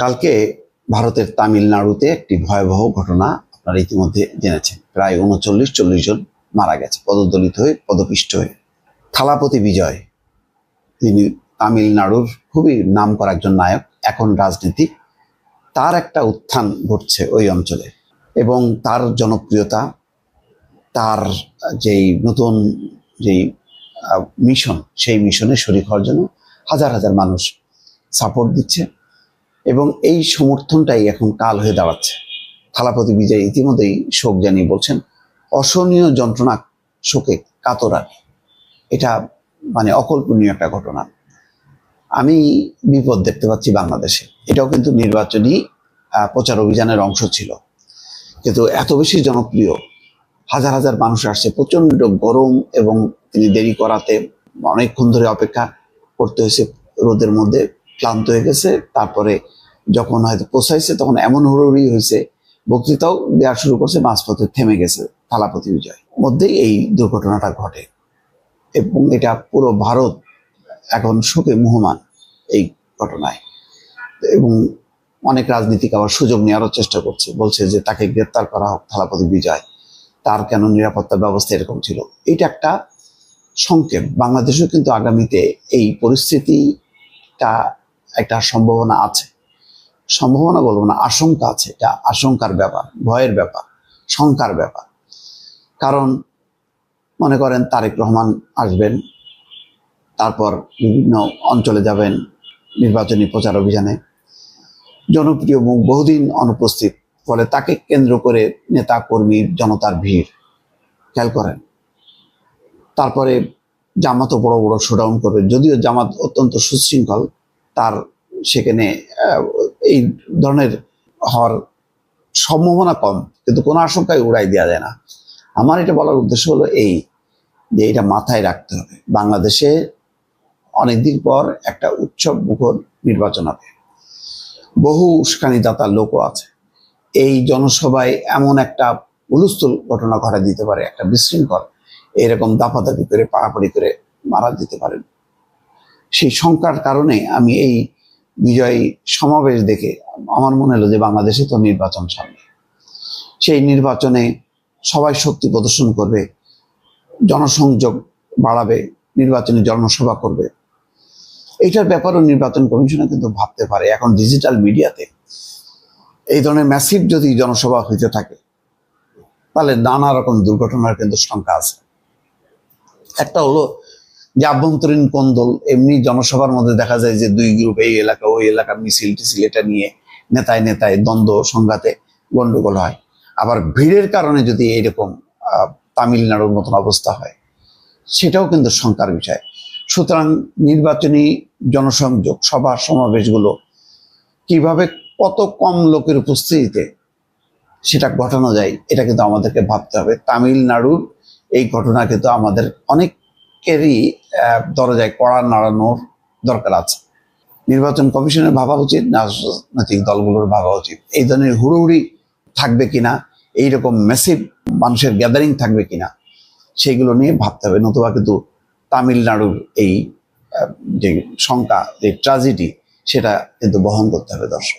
কালকে ভারতের তামিলনাড়ুতে একটি ভয়াবহ ঘটনা আপনারা ইতিমধ্যে জেনেছেন। প্রায় উনচল্লিশ, চল্লিশ জন মারা গেছে, পদদলিত হয়ে, পদপিষ্ট হয়ে। থালাপতি বিজয়, তিনি তামিলনাড়ুর খুবই নাম করা একজন নায়ক, এখন রাজনীতিক। তার একটা উত্থান ঘটছে ওই অঞ্চলে এবং তার জনপ্রিয়তা, তার যেই নতুন যেই মিশন সেই মিশনে শরিক হওয়ার জন্য হাজার হাজার মানুষ সাপোর্ট দিচ্ছে। এবং এই সমর্থনটাই এখন কাল হয়ে দাঁড়াচ্ছে। থালাপতি বিজয় ইতিমধ্যেই শোক জানিয়ে বলছেন, অসহনীয় যন্ত্রণা শোকে কাতরার এটা মানে অকল্পনীয় একটা ঘটনা। আমি বিপদ দেখতে পাচ্ছি বাংলাদেশে। এটাও কিন্তু নির্বাচনী প্রচার অভিযানের অংশ ছিল। কিন্তু এত বেশি জনপ্রিয়, হাজার হাজার মানুষ আসছে প্রচণ্ড গরম এবং তিনি দেরি করাতে অনেকক্ষণ ধরে অপেক্ষা করতে হয়েছে। রোদের মধ্যে ক্লান্ত হয়ে গেছে, তারপরে যখন হয়তো পোষাইছে তখন এমন হুড়োহুড়ি হয়েছে, বক্তৃতাও দেওয়া শুরু করছে, মাঝপথে থেমে গেছে থালাপতি বিজয় মধ্যেই এই দুর্ঘটনাটা ঘটে। এবং এটা পুরো ভারত এখন শোকে মুহমান এই ঘটনায়। এবং অনেক রাজনীতিক আবার সুযোগ নেওয়ারও চেষ্টা করছে। বলছে যে তাকে গ্রেপ্তার করা হোক থালাপতি বিজয় তার কেন নিরাপত্তা ব্যবস্থা এরকম ছিল? এটা একটা সংক্ষেপ বাংলাদেশেও কিন্তু আগামীতে এই পরিস্থিতিটা একটা সম্ভাবনা আছে। সম্ভাবনা বলব না, আশঙ্কা আছে এটা, আশঙ্কার ব্যাপার, ভয়ের ব্যাপার, শঙ্কার ব্যাপার। কারণ মনে করেন তারেক রহমান আসবেন, তারপর বিভিন্ন অঞ্চলে যাবেন নির্বাচনী প্রচার অভিযানে। জনপ্রিয় মুখ বহুদিন অনুপস্থিত, ফলে তাকে কেন্দ্র করে নেতা কর্মী জনতার ভিড়, খেয়াল করেন। তারপরে জামাতও বড় বড় শোডাউন করবে, যদিও জামাত অত্যন্ত সুশৃঙ্খল, তার সেখানে এই ধরনের হওয়ার সম্ভাবনা কম, কিন্তু কোনো আশঙ্কায় উড়াই দেওয়া যায় না। আমার এটা বলার উদ্দেশ্য হলো এই, যে এটা মাথায় রাখতে হবে। বাংলাদেশে অনেকদিন পর একটা উৎসব মুখর নির্বাচন হবে। বহু উস্কানিদাতার লোকও আছে। এই জনসভায় এমন একটা হুলস্থুল ঘটনা ঘটা দিতে পারে, একটা বিশৃঙ্খল, এরকম দাপাদাপি করে, পাড়াপাড়ি করে মারা দিতে পারেন। সেই শঙ্কার কারণে আমি এই বিজয় সমাবেশ দেখে আমার মনে হলো যে বাংলাদেশে তো নির্বাচন সামনে। সেই নির্বাচনে সবাই শক্তি প্রদর্শন করবে, জনসংযোগ বাড়াবে, নির্বাচনী জনসভা করবে। এইটার ব্যাপারেও নির্বাচন কমিশনে কিন্তু ভাবতে পারে। এখন ডিজিটাল মিডিয়াতে এই ধরনের ম্যাসিভ যদি জনসভা হইতে থাকে, তাহলে নানা রকম দুর্ঘটনার কিন্তু শঙ্কা আছে। একটা হলো যে আভ্যন্তরীণ কোন্দল এমনি জনসভার মধ্যে দেখা যায় যে দুই গ্রুপ এই এলাকা ওই এলাকা মিছিল টিছিল এটা নিয়ে নেতায় নেতায় দ্বন্দ্ব সংঘাতে গন্ডগোল হয়। আবার ভিড়ের কারণে যদি এরকম আহ, তামিলনাড়ুর মতন অবস্থা হয় সেটাও কিন্তু শঙ্কার বিষয়। সুতরাং নির্বাচনী জনসংযোগ সভা সমাবেশগুলো কীভাবে কত কম লোকের উপস্থিতিতে সেটা ঘটানো যায় এটা কিন্তু আমাদেরকে ভাবতে হবে। তামিলনাড়ুর এই ঘটনা কিন্তু আমাদের অনেকেরই আহ, দরজায় কড়া নাড়ানোর দরকার আছে। নির্বাচন কমিশনের ভাবা উচিত রাজনৈতিক দলগুলোর ভাবা উচিত। এই ধরনের হুড়োহুড়ি থাকবে কিনা এইরকম মেসিভ মানুষের গ্যাদারিং থাকবে কিনা সেইগুলো নিয়ে ভাবতে হবে। নতুবা কিন্তু তামিলনাড়ুর এই যে শঙ্কা যে ট্রাজেডি সেটা কিন্তু বহন করতে হবে দর্শক।